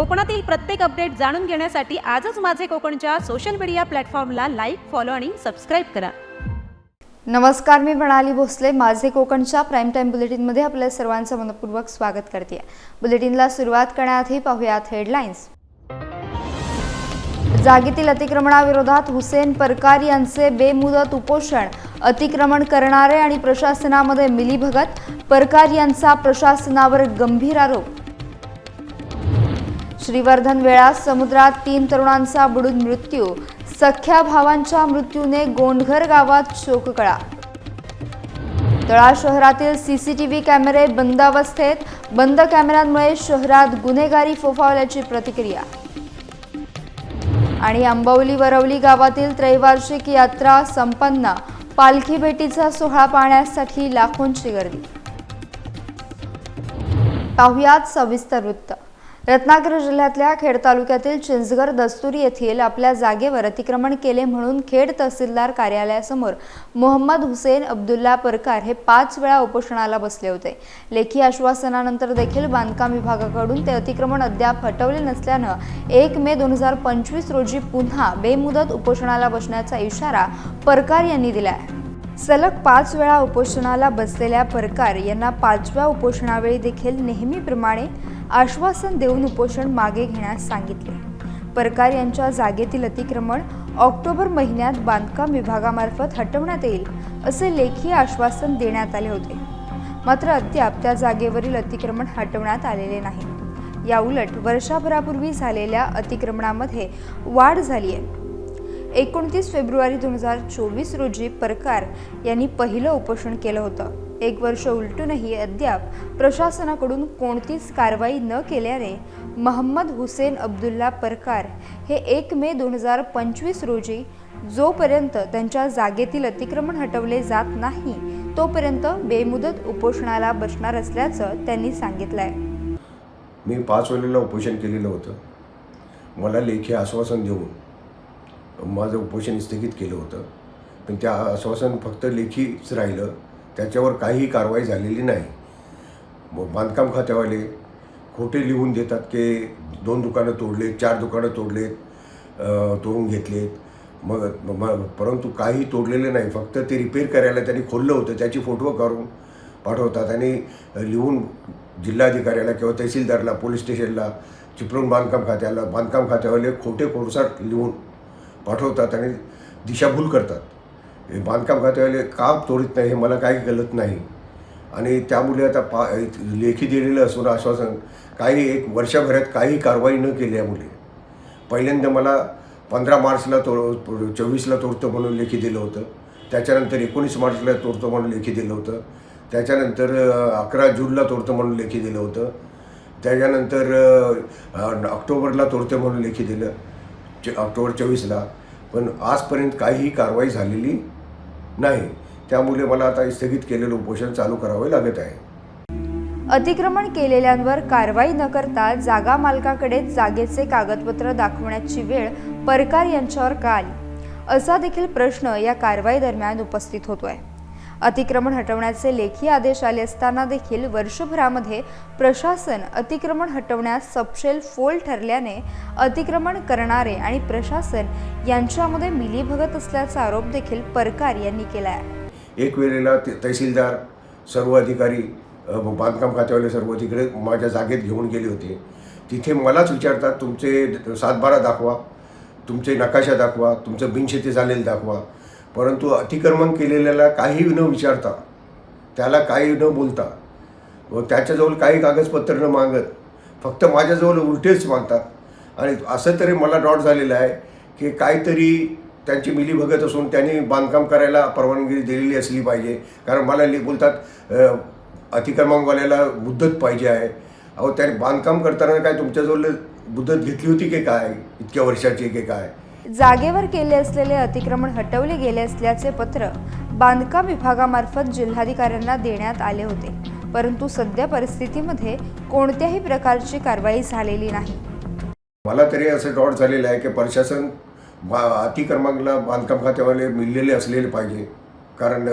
कोकणातील प्रत्येक अपडेट जाणून घेण्यासाठी आजच माझे कोकणच्या सोशल मीडिया प्लॅटफॉर्मला लाईक फॉलो आणि सबस्क्राईब करा. नमस्कार मी प्रणाली भोसले. माझे कोकणच्या प्राईम टाईम बुलेटिनमध्ये आपल्या सर्वांचं मनपूर्वक स्वागत करते. बुलेटिनला सुरुवात करण्याआधी पाहूयात हेडलाईन्स जागेतील अतिक्रमणाविरोधात हुसेन परकार यांचे बेमुदत उपोषण. अतिक्रमण करणारे आणि प्रशासनामध्ये मिलीभगत. परकार यांचा प्रशासनावर गंभीर आरोप. श्रीवर्धन वेळा समुद्रात तीन तरुणांचा बुडून मृत्यू. सख्या भावांच्या मृत्यूने गोंडघर गावात शोककळा. तळा शहरातील सीसीटीव्ही कॅमेरे बंद अवस्थेत. बंद कॅमेऱ्यांमुळे शहरात गुन्हेगारी फोफावल्याची प्रतिक्रिया. आणि आंबवली वरवली गावातील त्रैवार्षिक यात्रा संपन्न. पालखी भेटीचा सोहळा पाहण्यासाठी लाखोंची गर्दी. पाहुयात सविस्तर वृत्त. रत्नागिरी जिल्ह्यातल्या खेड तालुक्यातील चिंचगर दस्तुरी येथील आपल्या जागेवर अतिक्रमण केले म्हणून खेड तहसीलदार कार्यालयासमोर मोहम्मद हुसेन अब्दुल्ला परकार हे पाच वेळा उपोषणाला बसले होते. लेखी आश्वासनानंतर देखील बांधकाम विभागाकडून ते अतिक्रमण अद्याप हटवले नसल्यानं एक मे दोन हजार पंचवीस रोजी पुन्हा बेमुदत उपोषणाला बसण्याचा इशारा परकार यांनी दिला आहे. सलग पाच वेळा उपोषणाला बसलेल्या परकार यांना पाचव्या उपोषणावेळी देखील नेहमीप्रमाणे आश्वासन देऊन उपोषण मागे घेण्यास सांगितले. परकार यांच्या जागेतील अतिक्रमण ऑक्टोबर महिन्यात बांधकाम विभागामार्फत हटवण्यात येईल असे लेखी आश्वासन देण्यात आले होते. मात्र अद्याप त्या जागेवरील अतिक्रमण हटवण्यात आलेले नाही. याउलट वर्षभरापूर्वी झालेल्या अतिक्रमणामध्ये वाढ झाली आहे एकोणतीस फेब्रुवारी दोन हजार चोवीस रोजी परकार यांनी पहिलं उपोषण केलं होतं. एक वर्ष उलटूनही अद्याप प्रशासनाकडून कोणतीच कारवाई न केल्याने महम्मद हुसेन अब्दुल्ला परकार हे एक मे दोन हजार पंचवीस रोजी जोपर्यंत त्यांच्या जागेतील अतिक्रमण हटवले जात नाही तोपर्यंत बेमुदत उपोषणाला बसणार असल्याचं त्यांनी सांगितलं आहे मी पाच वेळेला उपोषण केलेलं होतं. मला लेखी आश्वासन देऊन माझं उपोषण स्थगित केलं होतं. पण त्या आश्वासन फक्त लेखीच राहिलं. त्याच्यावर काहीही कारवाई झालेली नाही. मग बांधकाम खात्यावाले खोटे लिहून देतात की दोन दुकानं तोडलेत चार दुकानं तोडलेत तोडून घेतलेत. मग मग परंतु काही तोडलेले नाही. फक्त ते रिपेअर करायला त्यांनी खोललं होतं. त्याची फोटो काढून पाठवतात आणि लिहून जिल्हाधिकाऱ्याला किंवा तहसीलदारला पोलीस स्टेशनला चिपळूण बांधकाम खात्याला बांधकाम खात्यावाले खोटे कोर्सात लिहून पाठवतात आणि दिशाभूल करतात. बांधकाम खात्यावाले का तोडत नाही हे मला काही गलत नाही. आणि त्यामुळे आता पा लेखी दिलेलं असून आश्वासन काही एक वर्षभरात काही कारवाई न केल्यामुळे. पहिल्यांदा मला पंधरा मार्चला तो चोवीसला तोडतो म्हणून लेखी दिलं होतं. त्याच्यानंतर एकोणीस मार्चला तोडतो म्हणून लेखी दिलं होतं. त्याच्यानंतर अकरा जूनला तोडतो म्हणून लेखी दिलं होतं. त्याच्यानंतर ऑक्टोबरला तोडतो म्हणून लेखी दिलं च ऑक्टोबर चोवीसला. पण आजपर्यंत काहीही कारवाई झालेली नाही. त्यामुळे मला आता स्थगित केलेलं उपोषण चालू करावे लागत आहे. अतिक्रमण केलेल्यांवर कारवाई न करता जागा मालकाकडे जागेचे कागदपत्र दाखवण्याची वेळ परकार यांच्यावर का आली? असा देखील प्रश्न या कारवाई दरम्यान उपस्थित होतोय. अतिक्रमण हटवण्याचे लेखी आदेश आले असताना देखील वर्षभरामध्ये प्रशासन अतिक्रमण हटवण्यास सपशेल फोल ठरल्याने अतिक्रमण करणारे आणि प्रशासन यांच्यामध्ये मिलीभगत असल्याचा आरोप देखील परकार यांनी केला आहे एक वेळेला तहसीलदार सर्व अधिकारी बांधकाम खात्यावाले सर्व तिकडे माझ्या जागेत घेऊन गेले होते. तिथे मलाच विचारतात तुमचे सातबारा दाखवा तुमचे नकाशा दाखवा तुमचं बिनशेती झालेलं दाखवा परंतु अतिक्रमण केलेल्याला काही न विचारता त्याला काही न बोलता व त्याच्याजवळ काही कागदपत्र न मागत फक्त माझ्याजवळ उलटेच मागतात. आणि असं तरी मला डॉट झालेलं आहे की काहीतरी त्यांची मिलीभगत असून त्यांनी बांधकाम करायला परवानगी दिलेली असली पाहिजे. कारण मला लि बोलतात अतिक्रमांकवाल्याला अतिक्रमणवाल्याला पाहिजे आहे. अहो त्याने बांधकाम करताना काय तुमच्याजवळ मुदत घेतली होती की काय? इतक्या वर्षाची की काय? जागेवर केले असलेले अतिक्रमण हटवले गेले असल्याचे पत्र बांधकाम विभागामार्फत जिल्हाधिकाऱ्यांना देण्यात आले होते. परंतु सध्या परिस्थितीमध्ये कोणत्याही प्रकारची कारवाई झालेली नाही. मला तरी असं डॉट झालेलं आहे की प्रशासन बा अतिक्रमांकला बांधकाम खात्यावाले मिळलेले असलेले पाहिजे. कारण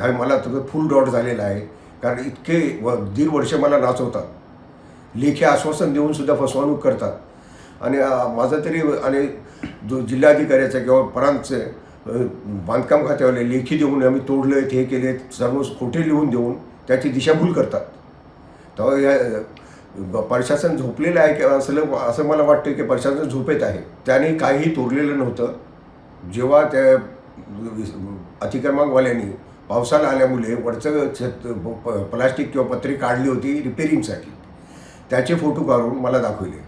हा मला तुझं फुल डॉट झालेला आहे. कारण इतके व दीड वर्ष मला नाचवतात. लेखी आश्वासन देऊनसुद्धा फसवणूक करतात. आणि माझं तरी आणि जो जिल्हाधिकाऱ्याचा किंवा परांचे बांधकाम खात्यावाले लेखी देऊन आम्ही तोडलं हे केले सर्व खोटे लिहून देऊन त्याची दिशाभूल करतात. तेव्हा या प्रशासन झोपलेलं आहे की असं असं मला वाटतं की प्रशासन झोपेत आहे. त्याने काही तोडलेलं नव्हतं. जेव्हा त्या अतिक्रमांकवाल्यांनी पावसाला आल्यामुळे वरचं छत प- प्लास्टिक किंवा पत्रे काढली होती रिपेरिंगसाठी. त्याचे फोटो काढून मला दाखवले.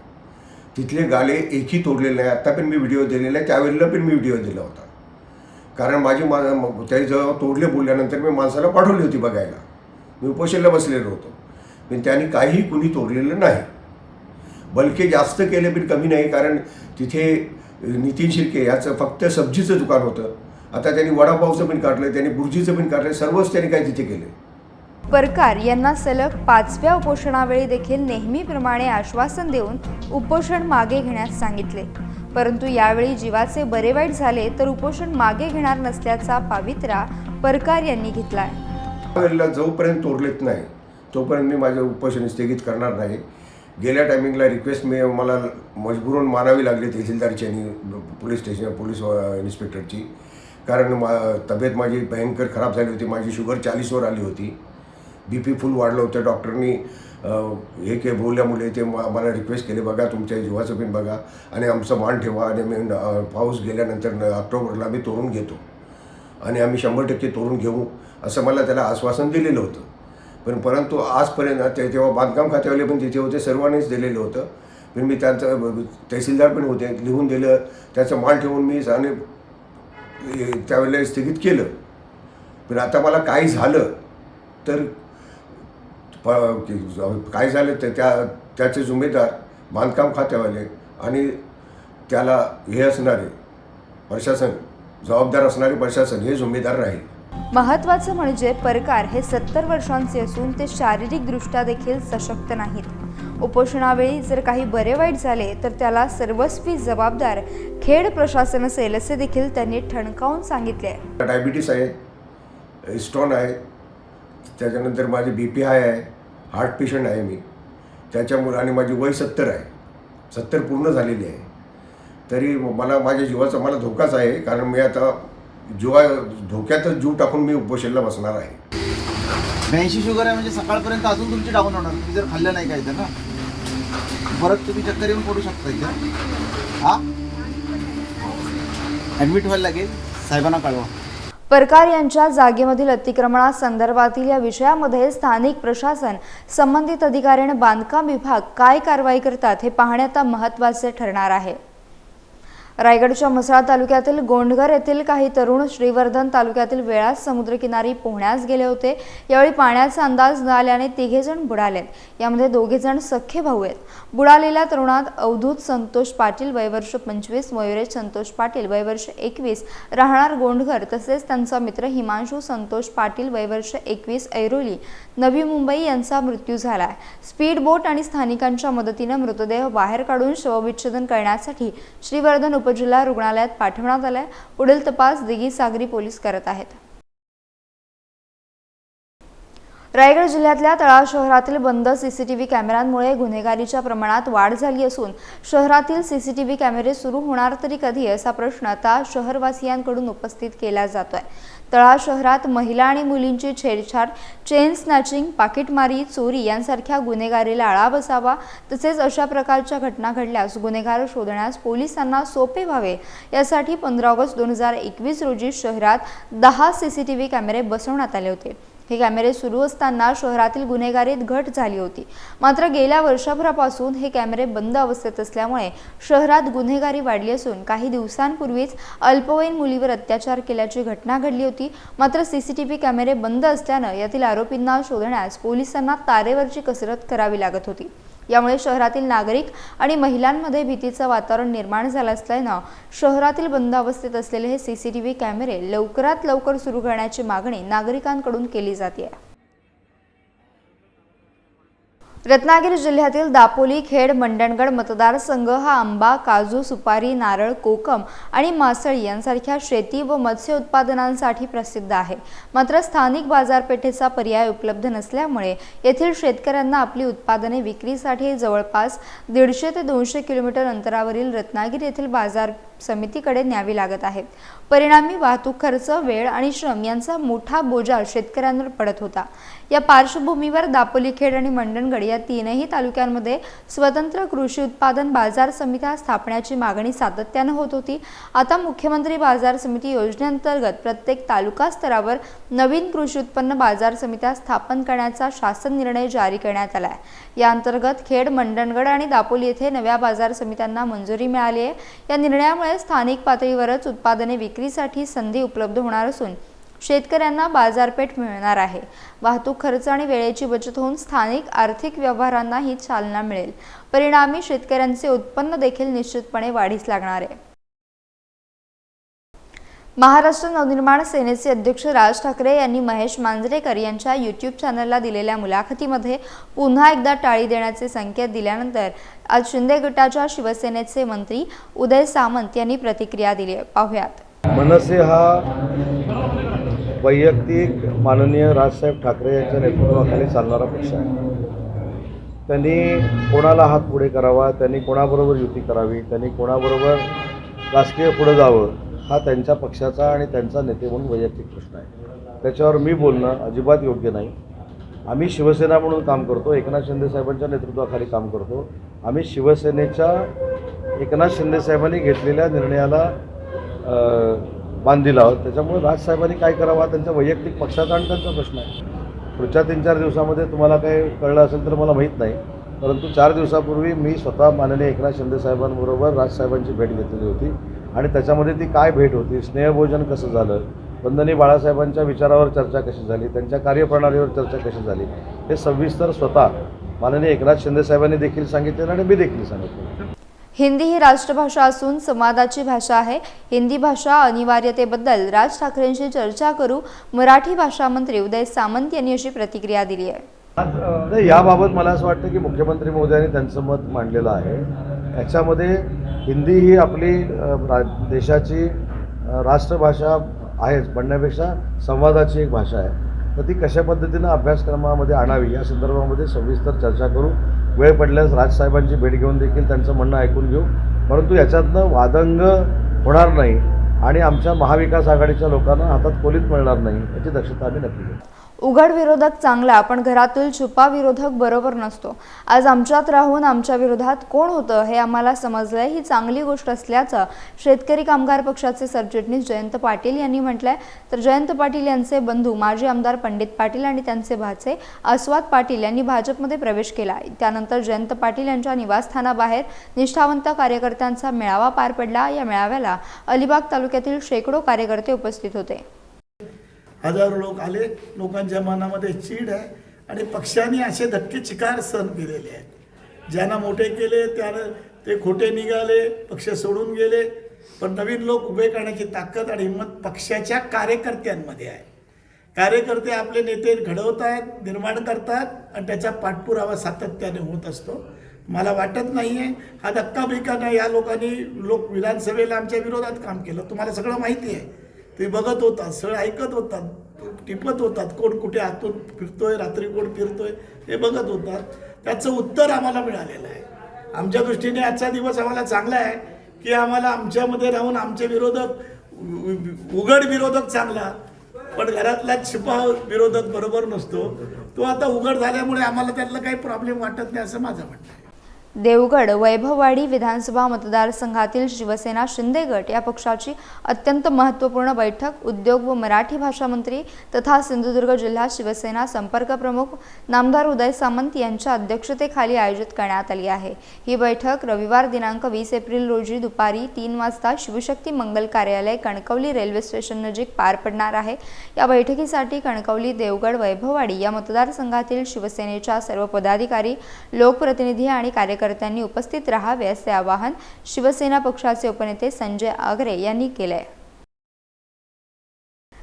तिथले गाले एकही तोडलेले आहे आत्ता पण मी व्हिडिओ दिलेला आहे त्यावेळेला पण मी व्हिडिओ दिला होता. कारण माझी मा त्याही जेव्हा तोडले बोलल्यानंतर मी माणसाला पाठवली होती बघायला. मी उपोषणला बसलेलो होतो. पण त्यांनी काहीही कुणी तोडलेलं नाही. बलके जास्त केले पण कमी नाही कारण तिथे नितीन शिर्के याचं फक्त सब्जीचं दुकान होतं. आता त्यांनी वडापावचं पण काढलं त्यांनी बुर्जीचं पण काढलं सर्वच त्यांनी काय तिथे केलं परकार यांना सलग पाचव्या उपोषणावेळी देखील नेहमीप्रमाणे आश्वासन देऊन उपोषण मागे घेण्यास सांगितले. परंतु यावेळी जीवाचे बरे वाईट झाले तर उपोषण मागे घेणार नसल्याचा पावित्रा परकार यांनी घेतला त्यावेळेला जोपर्यंत उरलेत नाही तोपर्यंत मी माझं उपोषण स्थगित करणार नाही. गेल्या टायमिंगला रिक्वेस्ट मी मला मजबूरून मारावी लागली तहसीलदारची आणि पोलीस स्टेशन पोलीस इन्स्पेक्टरची. कारण मा तब्येत माझी भयंकर खराब झाली होती माझी शुगर चाळीसवर आली होती. बी पी फुल वाढलं होतं. डॉक्टरनी हे के बोलल्यामुळे ते मला रिक्वेस्ट केले बघा तुमच्या जीवाचं पण बघा आणि आमचं मान ठेवा आणि मी पाऊस गेल्यानंतर ऑक्टोबरला मी तोरून घेतो आणि आम्ही शंभर टक्के तोरून घेऊ असं मला त्याला आश्वासन दिलेलं होतं. पण परंतु आजपर्यंत ते तेव्हा बांधकाम खात्यावाले पण तिथे होते सर्वांनीच दिलेलं होतं. पण मी त्यांचं तहसीलदार पण होते लिहून दिलं त्याचं मान ठेवून मी आणि त्यावेळेला स्थगित केलं. पण आता मला काही झालं तर प- काय झालं तर त्या त्याचे जुमेदार बांधकाम खात्यावाले आणि त्याला हे असणारे प्रशासन जबाबदार असणारे प्रशासन हे जुमेदार राहील. महत्त्वाचं म्हणजे परकार हे सत्तर वर्षांचे असून ते शारीरिकदृष्ट्या देखील सशक्त नाहीत. उपोषणावेळी जर काही बरे वाईट झाले तर त्याला सर्वस्वी जबाबदार खेड प्रशासन असेल असे देखील त्यांनी ठणकावून सांगितले आहे. डायबिटीस आहे स्टोन आहे त्याच्यानंतर माझे बी पी हाय आहे हार्ट पेशंट आहे मी. त्याच्यामुळे आणि माझी वय सत्तर आहे. सत्तर पूर्ण झालेली आहे. तरी मला माझ्या जीवाचा मला धोकाच आहे कारण मी आता जीवा धोक्यातच जीव टाकून मी उपोषणला बसणार आहे. ब्याऐंशी शुगर आहे म्हणजे सकाळपर्यंत अजून तुमची डाऊन होणार. तुम्ही जर खाल्लं नाही काय तर ना. परत तुम्ही चक्कर येऊन पडू शकता इथे. हा? ॲडमिट व्हायला लागेल. साहेबांना कळवा. परकार यांच्या जागेमधील अतिक्रमणासंदर्भातील या विषयामध्ये स्थानिक प्रशासन संबंधित अधिकारी आणि बांधकाम विभाग काय कारवाई करतात हे पाहणे आता महत्त्वाचे ठरणार आहे. रायगडच्या म्हसळा तालुक्यातील गोंडघर येथील काही तरुण श्रीवर्धन तालुक्यातील वेळास समुद्रकिनारी पोहण्यास गेले होते. यावेळी पाण्याचा अंदाज न आल्याने तिघेजण बुडालेत यामध्ये दोघेजण सख्खे भाऊ आहेत. बुडालेल्या तरुणात अवधूत संतोष पाटील वयवर्ष पंचवीस मयुरेश संतोष पाटील वयवर्ष एकवीस राहणार गोंडघर तसेच त्यांचा मित्र हिमांशू संतोष पाटील वयवर्ष एकवीस ऐरोली नवी मुंबई यांचा मृत्यू झाला आहे स्पीड बोट आणि स्थानिकांच्या मदतीनं मृतदेह बाहेर काढून शवविच्छेदन करण्यासाठी श्रीवर्धन उपजिल्हा रुग्णालयात पाठवण्यात आलाय. पुढील तपास दिघी सागरी पोलीस करत आहेत. रायगड जिल्ह्यातल्या तळा शहरातील बंद सीसीटीव्ही कॅमेऱ्यांमुळे गुन्हेगारीच्या प्रमाणात वाढ झाली असून शहरातील सीसीटीव्ही कॅमेरे सुरू होणार तरी कधी असा प्रश्न आता शहरवासियांकडून उपस्थित केला जातोय. तळा शहरात महिला आणि मुलींची छेडछाड चेन स्नॅचिंग पाकिटमारी चोरी यांसारख्या गुन्हेगारीला आळा बसावा तसेच अशा प्रकारच्या घटना घडल्यास गुन्हेगार शोधण्यास पोलिसांना सोपे व्हावे यासाठी पंधरा ऑगस्ट दोन हजार एकवीस रोजी शहरात दहा सीसीटीव्ही कॅमेरे बसवण्यात आले होते. हे कॅमेरे सुरू असताना शहरातील गुन्हेगारीत घट झाली होती. मात्र गेल्या वर्षभरापासून हे कॅमेरे बंद अवस्थेत असल्यामुळे शहरात गुन्हेगारी वाढली असून काही दिवसांपूर्वीच अल्पवयीन मुलीवर अत्याचार केल्याची घटना घडली होती. मात्र सीसीटीव्ही कॅमेरे बंद असल्यानं यातील आरोपींना शोधण्यास पोलिसांना तारेवरची कसरत करावी लागत होती. यामुळे शहरातील नागरिक आणि महिलांमध्ये भीतीचं वातावरण निर्माण झालं असल्यानं शहरातील बंद अवस्थेत असलेले हे सीसीटीव्ही कॅमेरे लवकरात लवकर सुरू करण्याची मागणी नागरिकांकडून केली जाते रत्नागिरी जिल्ह्यातील दापोली खेड मंडणगड मतदारसंघ हा आंबा काजू सुपारी नारळ कोकम आणि मासळी यांसारख्या शेती व मत्स्य उत्पादनांसाठी प्रसिद्ध आहे. मात्र स्थानिक बाजारपेठेचा पर्याय उपलब्ध नसल्यामुळे येथील शेतकऱ्यांना आपली उत्पादने विक्रीसाठी जवळपास दीडशे ते दोनशे किलोमीटर अंतरावरील रत्नागिरी येथील बाजार समितीकडे न्यावी लागत आहे. परिणामी वाहतूक खर्च वेळ आणि श्रम यांचा मोठा बोजा शेतकऱ्यांवर पडत होता. या पार्श्वभूमीवर दापोली खेड आणि मंडणगड या तीनही तालुक्यांमध्ये स्वतंत्र कृषी उत्पादन बाजार समित्या स्थापण्याची मागणी सातत्यानं होत होती. आता मुख्यमंत्री बाजार समिती योजनेअंतर्गत प्रत्येक तालुका स्तरावर नवीन कृषी उत्पन्न बाजार समित्या स्थापन करण्याचा शासन निर्णय जारी करण्यात आला आहे या अंतर्गत खेड मंडणगड आणि दापोली येथे नव्या बाजार समित्यांना मंजुरी मिळाली आहे. या निर्णयामुळे स्थानिक पातळीवरच उत्पादने विक्रीसाठी संधी उपलब्ध होणार असून शेतकऱ्यांना बाजारपेठ मिळणार आहे. वाहतूक खर्च आणि वेळेची बचत होऊन स्थानिक आर्थिक व्यवहारांनाही चालना मिळेल. परिणामी शेतकऱ्यांचे उत्पन्न देखील निश्चितपणे वाढीस लागणार आहे. महाराष्ट्र नवनिर्माण सेनेचे अध्यक्ष राज ठाकरे यांनी महेश मांजरेकर यांच्या यूट्यूब चॅनलला दिलेल्या मुलाखतीमध्ये पुन्हा एकदा टाळी देण्याचे संकेत दिल्यानंतर आज शिंदे गटाच्या शिवसेनेचे मंत्री उदय सामंत यांनी प्रतिक्रिया दिली. पाहुयात. मनसे हा वैयक्तिक माननीय राजसाहेब ठाकरे यांच्या नेतृत्वाखाली चालणारा पक्ष आहे. त्यांनी कोणाला हात पुढे करावा त्यांनी कोणाबरोबर युती करावी त्यांनी कोणाबरोबर राजकीय पुढं जावं हा त्यांच्या पक्षाचा आणि त्यांचा नेते म्हणून वैयक्तिक प्रश्न आहे. त्याच्यावर मी बोलणं अजिबात योग्य नाही. आम्ही शिवसेना म्हणून काम करतो एकनाथ शिंदे साहेबांच्या नेतृत्वाखाली काम करतो. आम्ही शिवसेनेच्या एकनाथ शिंदे साहेबांनी घेतलेल्या निर्णयाला बांधील आहोत. त्याच्यामुळे राजसाहेबांनी काय करावं त्यांच्या वैयक्तिक पक्षाचा आणि त्यांचा प्रश्न आहे. पुढच्या तीन चार दिवसामध्ये तुम्हाला काही कळलं असेल तर मला माहीत नाही. परंतु चार दिवसापूर्वी मी स्वतः माननीय एकनाथ शिंदे साहेबांबरोबर राजसाहेबांची भेट घेतलेली होती. आणि त्याच्यामध्ये ती काय भेट होती स्नेहभोजन कसं झालं वंदनी बाळासाहेबांच्या विचारावर चर्चा कशी झाली त्यांच्या कार्यप्रणालीवर चर्चा कशी झाली हे सविस्तर स्वतः माननीय एकनाथ शिंदे साहेबांनी देखील सांगितले आणि मी देखील सांगितलं हिंदी ही राष्ट्रभाषा असून संवादाची भाषा आहे. हिंदी भाषा अनिवार्यतेबद्दल राज ठाकरेंशी चर्चा करू. मराठी भाषा मंत्री उदय सामंत यांनी अशी प्रतिक्रिया दिली आहे. याबाबत मला असं वाटतं की मुख्यमंत्री महोदयांनी त्यांचं मत मांडलेलं आहे. याच्यामध्ये हिंदी ही आपली देशाची राष्ट्रभाषा आहेच म्हणण्यापेक्षा संवादाची एक भाषा आहे. तर ती कशा पद्धतीनं अभ्यासक्रमामध्ये आणावी या संदर्भामध्ये सविस्तर चर्चा करू. वेळ पडल्यास राजसाहेबांची भेट घेऊन देखील त्यांचं म्हणणं ऐकून घेऊ. परंतु याच्यातनं वादंग होणार नाही आणि आमच्या महाविकास आघाडीच्या लोकांना हातात कोलीत मिळणार नाही याची दक्षता आम्ही नक्की घेऊ. उघड विरोधक चांगला पण घरातील छुपा विरोधक बरोबर नसतो. आज आमच्यात राहून आमच्या विरोधात कोण होतं हे आम्हाला समजलंय. ही चांगली गोष्ट असल्याचं शेतकरी कामगार पक्षाचे सरचिटणीस जयंत पाटील यांनी म्हटलंय. तर जयंत पाटील यांचे बंधू माजी आमदार पंडित पाटील आणि त्यांचे भाचे आस्वाद पाटील यांनी भाजपमध्ये प्रवेश केला. त्यानंतर जयंत पाटील यांच्या निवासस्थानाबाहेर निष्ठावंत कार्यकर्त्यांचा मेळावा पार पडला. या मेळाव्याला अलिबाग तालुक्यातील शेकडो कार्यकर्ते उपस्थित होते. हजारो लोक आले. लोकांच्या मनामध्ये चीड आहे. आणि पक्षाने असे धक्के चिकार सहन केलेले आहेत. ज्यांना मोठे केले त्यानं ते खोटे निघाले पक्ष सोडून गेले. पण नवीन लोक उभे करण्याची ताकद आणि हिंमत पक्षाच्या कार्यकर्त्यांमध्ये आहे. कार्यकर्ते आपले नेते घडवतात निर्माण करतात आणि त्याचा पाठपुरावा सातत्याने होत असतो. मला वाटत नाही आहे हा धक्का बिक्का नाही. या लोकांनी लोक विधानसभेला आमच्या विरोधात काम केलं. तुम्हाला सगळं माहिती आहे. ते बघत होतात सळ ऐकत होतात. टिपत होतात कोण कुठे आतून फिरतोय रात्री कोण फिरतोय हे बघत होतात. त्याचं उत्तर आम्हाला मिळालेलं आहे. आमच्या दृष्टीने आजचा दिवस आम्हाला चांगला आहे की आम्हाला आमच्यामध्ये राहून आमचे विरोधक उघड विरोधक चांगला पण घरातला छिपा विरोधक बरोबर नसतो. तो आता उघड झाल्यामुळे आम्हाला त्यातलं काही प्रॉब्लेम वाटत नाही असं माझं म्हणणं आहे. देवगड वैभववाडी विधानसभा मतदारसंघातील शिवसेना शिंदे गट या पक्षाची अत्यंत महत्त्वपूर्ण बैठक उद्योग व मराठी भाषा मंत्री तथा सिंधुदुर्ग जिल्हा शिवसेना संपर्क प्रमुख नामदार उदय सामंत यांच्या अध्यक्षतेखाली आयोजित करण्यात आली आहे. ही बैठक रविवार दिनांक वीस एप्रिल रोजी दुपारी तीन वाजता शिवशक्ती मंगल कार्यालय कणकवली रेल्वे स्टेशन नजीक पार पडणार आहे. या बैठकीसाठी कणकवली देवगड वैभववाडी या मतदारसंघातील शिवसेनेच्या सर्व पदाधिकारी लोकप्रतिनिधी आणि कार्यकर्त्यांनी उपस्थित राहावे असे आवाहन शिवसेना पक्षाचे उपनेते संजय आगरे यांनी केले.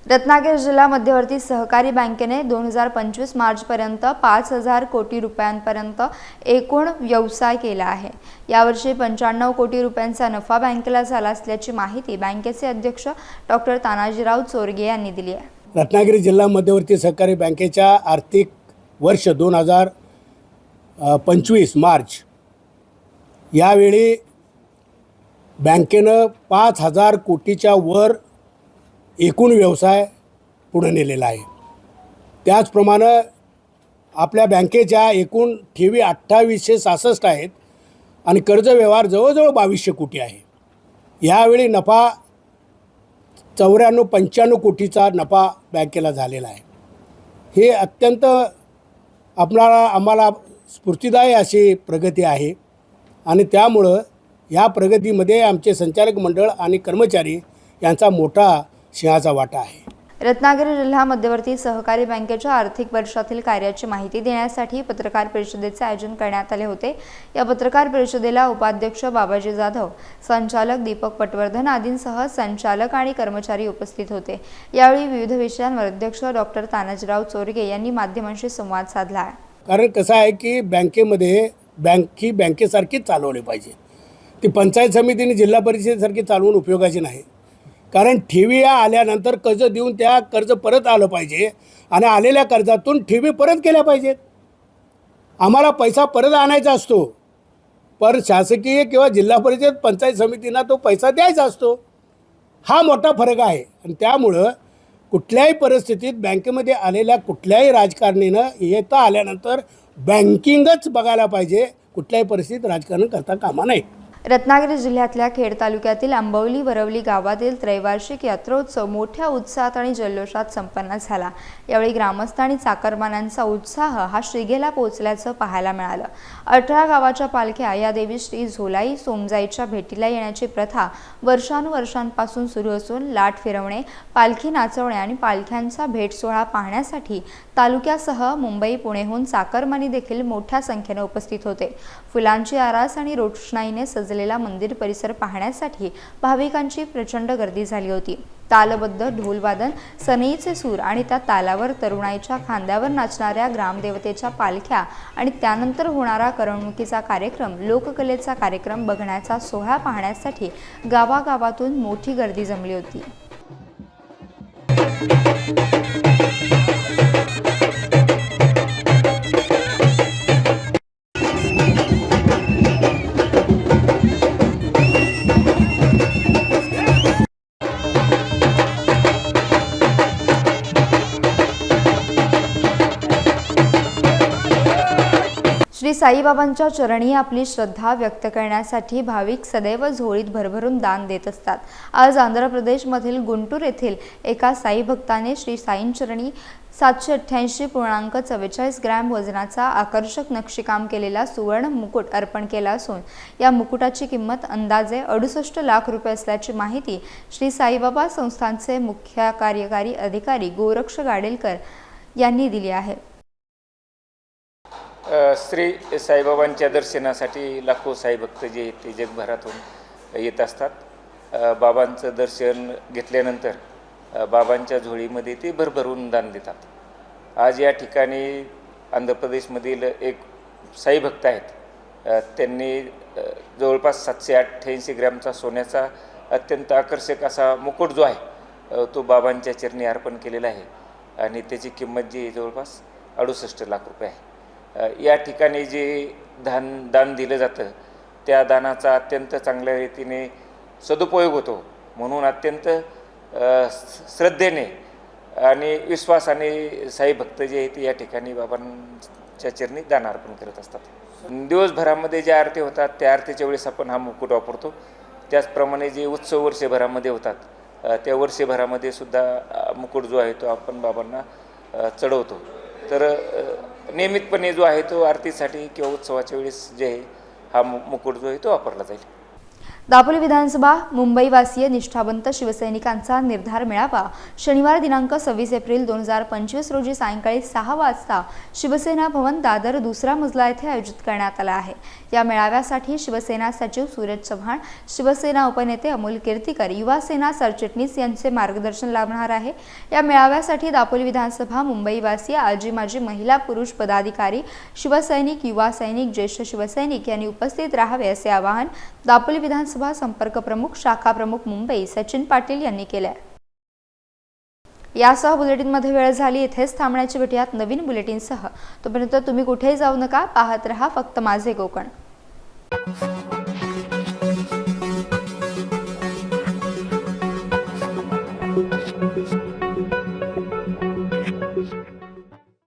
रत्नागिरी जिल्हा मध्यवर्ती सहकारी बँकेने दोन हजार पंचवीस मार्चपर्यंत पाच हजार कोटी रुपयांपर्यंत एकूण व्यवसाय केला आहे. यावर्षी पंच्याण्णव कोटी रुपयांचा नफा बँकेला झाला असल्याची माहिती बँकेचे अध्यक्ष डॉक्टर तानाजीराव चोरगे यांनी दिली आहे. रत्नागिरी जिल्हा मध्यवर्ती सहकारी बँकेच्या आर्थिक वर्ष दोन हजार पंचवीस मार्च यावेळी बँकेनं पाच हजार कोटीच्या वर एकूण व्यवसाय पुढे नेलेला आहे. त्याचप्रमाणे आपल्या बँकेच्या एकूण ठेवी अठ्ठावीसशे सहासष्ट आहेत आणि कर्ज व्यवहार जवळजवळ बावीसशे कोटी आहे. यावेळी नफा चौऱ्याण्णव पंच्याण्णव कोटीचा नफा बँकेला झालेला आहे. हे अत्यंत आपणाला आम्हाला स्फूर्तिदायी अशी प्रगती आहे. आणि त्यामुळं या प्रगतीमध्ये आमचे संचालक मंडळ आणि कर्मचारी यांचा मोठा सिंहाचा वाटा आहे. रत्नागिरी जिल्हा मध्यवर्ती सहकारी बँकेच्या आर्थिक वर्षातील कार्याची माहिती देण्यासाठी पत्रकार परिषदेचे आयोजन करण्यात आले होते. या पत्रकार परिषदेला उपाध्यक्ष बाबाजी जाधव संचालक दीपक पटवर्धन आदींसह संचालक आणि कर्मचारी उपस्थित होते. यावेळी विविध विषयांवर अध्यक्ष डॉक्टर तानाजीराव चोरगे यांनी माध्यमांशी संवाद साधला. कारण कसं आहे की बँकेमध्ये बँक ही बँकेसारखीच चालवली पाहिजे. ती पंचायत समितीने जिल्हा परिषदेसारखी चालवून उपयोगाची नाही. कारण ठेवी या आल्यानंतर कर्ज देऊन त्या कर्ज परत आलं पाहिजे आणि आलेल्या कर्जातून ठेवी परत केल्या पाहिजेत. आम्हाला पैसा परत आणायचा असतो. पर शासकीय किंवा जिल्हा परिषद पंचायत समितींना तो पैसा द्यायचा असतो. हा मोठा फरक आहे. आणि त्यामुळं कुठल्याही परिस्थितीत बँकेमध्ये आलेल्या कुठल्याही राजकारणीनं येता आल्यानंतर बँकिंगच बघायला पाहिजे. कुठल्याही परिस्थितीत राजकारण करता कामा नये. रत्नागिरी जिल्ह्यातल्या खेड तालुक्यातील आंबवली वरवली गावातील त्रैवार्षिक यात्रोत्सव मोठ्या उत्साहात आणि जल्लोषात संपन्न झाला. यावेळी ग्रामस्थ आणि चाकरमानांचा उत्साह हा श्रीगेला पोहोचल्याचं पाहायला मिळालं. अठरा गावाच्या पालख्या या देवी श्री झोलाई सोमजाईच्या भेटीला येण्याची प्रथा वर्षानुवर्षांपासून सुरू असून लाट फिरवणे पालखी नाचवणे आणि पालख्यांचा भेट सोहळा पाहण्यासाठी तालुक्यासह मुंबई पुणेहून चाकरमानी देखील मोठ्या संख्येने उपस्थित होते. फुलांची आरास आणि रोषणाईने सजलेला मंदिर परिसर पाहण्यासाठी भाविकांची प्रचंड गर्दी झाली होती. तालबद्ध ढोलवादन सनईचे सूर आणि त्या तालावर तरुणाईच्या खांद्यावर नाचणाऱ्या ग्रामदेवतेच्या पालख्या आणि त्यानंतर होणारा करमणुकीचा कार्यक्रम लोककलेचा कार्यक्रम बघण्याचा सोहळा पाहण्यासाठी गावागावातून मोठी गर्दी जमली होती. श्री साईबाबांच्या चरणी आपली श्रद्धा व्यक्त करण्यासाठी भाविक सदैव झोळीत भरभरून दान देत असतात. आज आंध्र प्रदेशमधील गुंटूर येथील एका साई भक्ताने श्री साईंचरणी सातशे अठ्ठ्याऐंशी पूर्णांक चव्वेचाळीस ग्रॅम वजनाचा आकर्षक नक्षीकाम केलेला सुवर्ण मुकुट अर्पण केला असून या मुकुटाची किंमत अंदाजे अडुसष्ट लाख रुपये असल्याची माहिती श्री साईबाबा संस्थांचे मुख्य कार्यकारी अधिकारी गोरक्ष गाडेलकर यांनी दिली आहे. श्री साईबाबांच्या दर्शनासाठी लाखो साईभक्त जे आहेत ते जगभरातून येत असतात. बाबांचं दर्शन घेतल्यानंतर बाबांच्या झोळीमध्ये ते भरभरून दान देतात. आज या ठिकाणी आंध्र प्रदेशमधील एक साईभक्त आहेत. त्यांनी जवळपास सातशे अठ्ठ्याऐंशी ग्रॅमचा सोन्याचा अत्यंत आकर्षक असा मुकुट जो आहे तो बाबांच्या चरणी अर्पण केलेला आहे. आणि त्याची किंमत जी आहे जवळपास अडुसष्ट लाख रुपये आहे. या ठिकाणी जे दान दान दिलं जातं त्या दानाचा अत्यंत चांगल्या रीतीने सदुपयोग होतो. म्हणून अत्यंत श्रद्धेने आणि विश्वासाने साई भक्त जे आहेत ते या ठिकाणी बाबांच्या चरणी दान अर्पण करत असतात. दिवसभरामध्ये ज्या आरती होतात त्या आरतीच्या वेळेस आपण हा मुकुट वापरतो. त्याचप्रमाणे जे उत्सव वर्षभरामध्ये होतात त्या वर्षभरामध्ये सुद्धा मुकुट जो आहे तो आपण बाबांना चढवतो. तर नियमितपणे जो आहे तो आरतीसाठी किंवा उत्सवाच्या वेळेस जे आहे हा मु मुकुट जो आहे तो वापरला जाईल. दापोली विधानसभा मुंबईवासीय निष्ठावंत शिवसैनिकांचा निर्धार मेळावा शनिवार दिनांक सव्वीस एप्रिल दोन हजार पंचवीस रोजी सायंकाळी सहा वाजता शिवसेना भवन दादर दुसरा मजला येथे आयोजित करण्यात आला आहे. या मेळाव्यासाठी शिवसेना सचिव सूरज चव्हाण शिवसेना उपनेते अमोल कीर्तीकर युवा सेना सरचिटणीस यांचे मार्गदर्शन लाभणार आहे. या मेळाव्यासाठी दापोली विधानसभा मुंबईवासीय आजी माजी महिला पुरुष पदाधिकारी शिवसैनिक युवा सैनिक ज्येष्ठ शिवसैनिक यांनी उपस्थित राहावे असे आवाहन दापोली विधानसभा संपर्क प्रमुख शाखा प्रमुख मुंबई सचिन पाटील यांनी केले यासह बुलेटिनमध्ये वेळ झाली इथेच थांबण्याची भेटूयात नवीन बुलेटिनसह. तोपर्यंत तुम्ही कुठेही जाऊ नका पाहत रहा फक्त माझे कोकण